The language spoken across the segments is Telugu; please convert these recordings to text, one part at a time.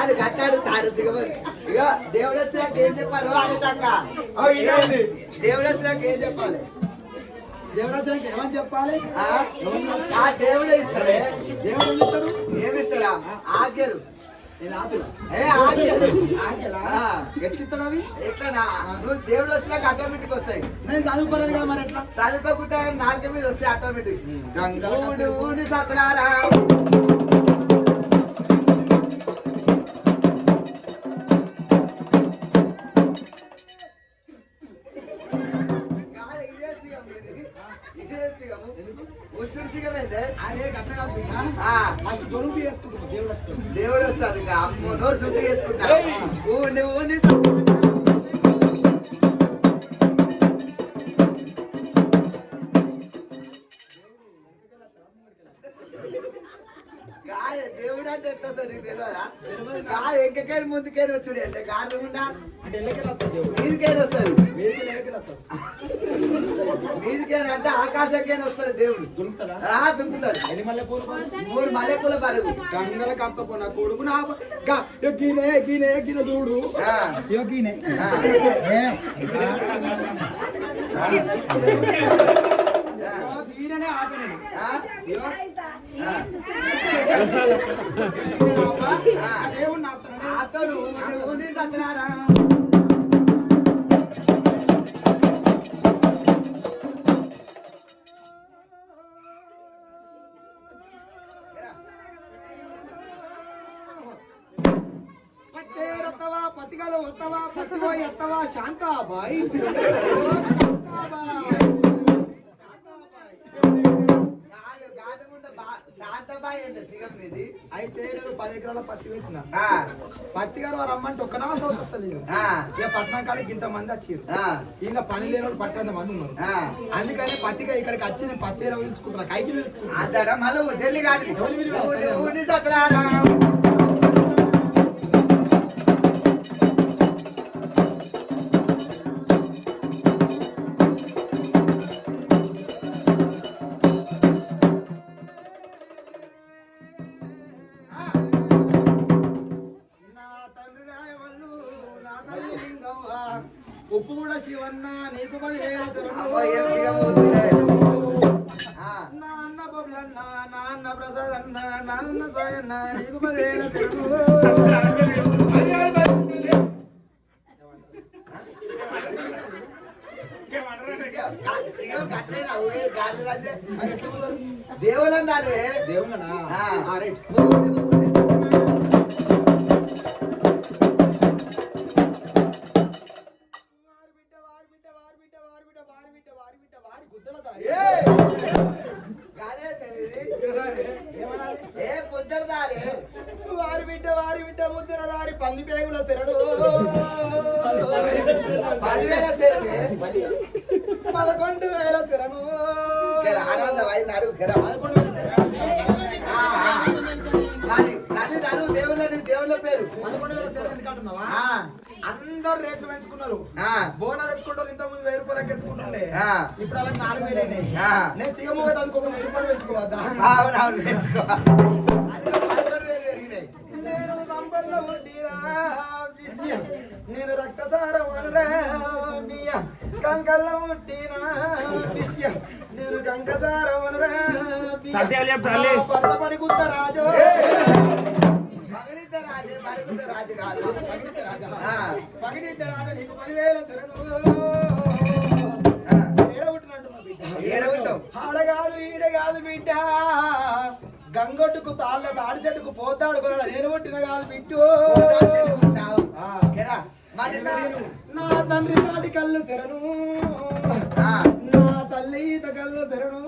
అది కట్టాడు తారు సిగమని ఇక దేవుడు వచ్చినాక ఏం చెప్పాలి? అని చక్క దేవుడు వచ్చినాక ఏం చెప్పాలి? దేవుడు వచ్చాక ఏమని చెప్పాలి? ఆ? దేవుడే ఇస్తాడే. దేవుడు ఏమి ఇస్తాడు? ఆజ్ఞలు. ఎట్లిస్తాడు అవి? ఎట్లా నువ్వు దేవుడు వచ్చినాక ఆటోమేటిక్ వస్తాయి. నేను చదువుకోలేదు కదా మరి ఎట్లా? చదువుకోకుండా నాలుక మీద వస్తాయి ఆటోమేటిక్. సత్రారా దేవుడు వస్తాడు. ఇంకా. నోరు శుద్ధి చేసుకుంటా. దేవుడు అంటే ఎట్లా నీకు తెలియదా కాదు వచ్చుడు ఎంత గాడు ఉండా అంటే వస్తుంది మీదికైనా అంటే ఆకాశంకైనా వస్తుంది దేవుడు ఆ దుంకుతాడు ఎన్ని మూడు మల్లెపూల బరువు గంగల కర్తపో నా కొడుకు నా గీనే గీనే చూడు గీనే గీననే అతను సత్యనారా పత్తేరత్తవా ఎత్తవా శాంతాబాయ్ శాంతాబాయ్. శాంతబాయి అంటే సిగం ఇది. అయితే నేను పది ఎకరాల పత్తి వేసిన. పత్తి గారు వారు రమ్మంటే ఒక్క నాస వస్తలేదు ఆ. ఇక పట్నం కాడికి ఇంత మంది వచ్చారు. ఇంకా పని లేని వాళ్ళు పట్టంత మంది ఉన్నారు. అందుకని పత్తిగా ఇక్కడికి వచ్చి నేను పత్తి పిలుచుకుంటున్నా కైకి పిలుచుకుంటున్నా మళ్ళీ కాదు ఉప్పు కూడా శివన్న నీకు పది వేల అమ్మో ఏం శరణు. సిగం పోతుండే ఆ. నా అన్న బొబ్బలన్న నా అన్న ప్రసాద్ అన్న నా అన్న సాయన్న నీకు పది వేల కుదరదు? దేవుళ్ళని రైట్. ఏ పొద్దురు దారి వారి బిడ్డ వారి బిడ్డ ముద్దుల దారి పంది పేగుల శరణు. పదివేల సేరువే పదకొండు వేల శరణు. ఆనంద వైద్య అడుగు కదా పదకొండు వేల శరణు. దేవుళ్ళ దేవుళ్ళ పేరు. పదకొండు వేల శరణు ఎందుకంటున్నావా అందరు రేట్లు పెంచుకున్నారు. ఆ, బోనాలు ఎత్తుకుంటారు ఇంత ముందు వెయ్యి రూపాయలకి ఎత్తుకుంటుండే. ఆ. ఇప్పుడు అలా నాలుగు వేలు అయినాయి. ఆ. నేను సిగమ్మ దానికి ఒక వెయ్యి రూపాయలు పెంచుకోవద్దా? అవునవును నేను ఉండిరా బియ్య. నేను రక్తసారం అనురా బియ్య కంకల్లో బియ్య. నేను కంకసారం అనురా భర్తపడి గుత్త రాజు. రాజే మరుగుద్ద రాజు కాదు. పగిడిత రాజా. ఆ. పగిడిత రాజా నీకు పదివేల శరణు. ఆ. ఏడబుట్టినట్టు బిడ్డ. గంగొట్టుకు తాళ్ళ తాడి చెట్టుకు పోతాడు కొన్నాడు నేను పుట్టిన కాదు మరి నా తండ్రి తాటి కళ్ళు శరణు. నా తల్లి ఈత కళ్ళు శరణు.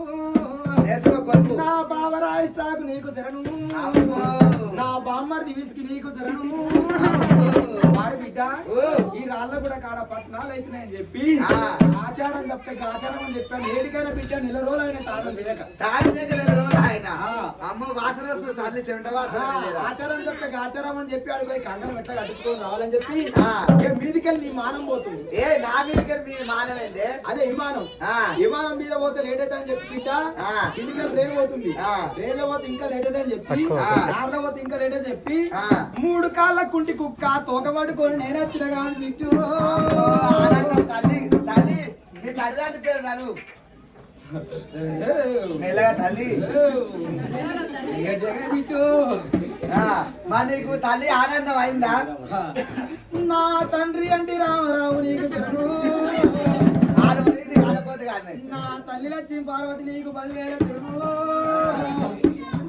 నా బావరాయి స్టాకు నీకు శరణు. నా బామ్మర్ది విసికి నీకు అమ్మో. ఆరు బిడ్డ. ఈ రాళ్ళ కూడా కాడ పట్టణాలు అవుతున్నాయని చెప్పి తప్పితే ఆచారం అని చెప్పాను ఏడికైనా బిడ్డ నెల రోజులు తాళం చేయక తాళి దగ్గర నెల రోజులు ఆయన. అమ్మ వాసన వస్తుంది తల్లి చెమట వాసన? ఆచారం తప్పితే ఆచారం అని చెప్పి పోయి కంగనం ఎట్లా కట్టుకొని రావాలని చెప్పి మీదికెళ్ళి నీ మానం పోతుంది ఏ నా మీదకి మీ అదే విమానం ఆ. విమానం మీద పోతే లేట్ అని చెప్పి బిడ్డ ట్రైన్ పోతుంది ఆ. ట్రైన్లో పోతే ఇంకా లేట్ అని చెప్పి ఆ. కార్లో పోతే ఇంకా లేట్ అని చెప్పి ఆ. మూడు కాళ్ళ కుంటి కుక్క తోక పట్టుకొని నేను వచ్చిన కాదు బిట్టు ఆనందం తల్లి తల్లి నీ తల్లి లాంటి పేరు నన్ను మెల్లగా తల్లి. మరి నీకు తల్లి ఆనందం అయిందా? నా తండ్రి అంటే రామరావు నీకు ఆడపోయింది ఆడపోతే కానీ నా తల్లి లక్ష్మి పార్వతి నీకు పదివేల తెరను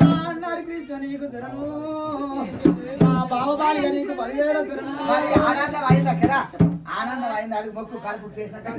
నా అన్న హరికృష్ణ నీకు తెరను నా నీకు పదివేల మరి ఆనందం అయిందా కదా? ఆనందం అయింది? అడుగు మొక్కు కలుపు చేసినట్టు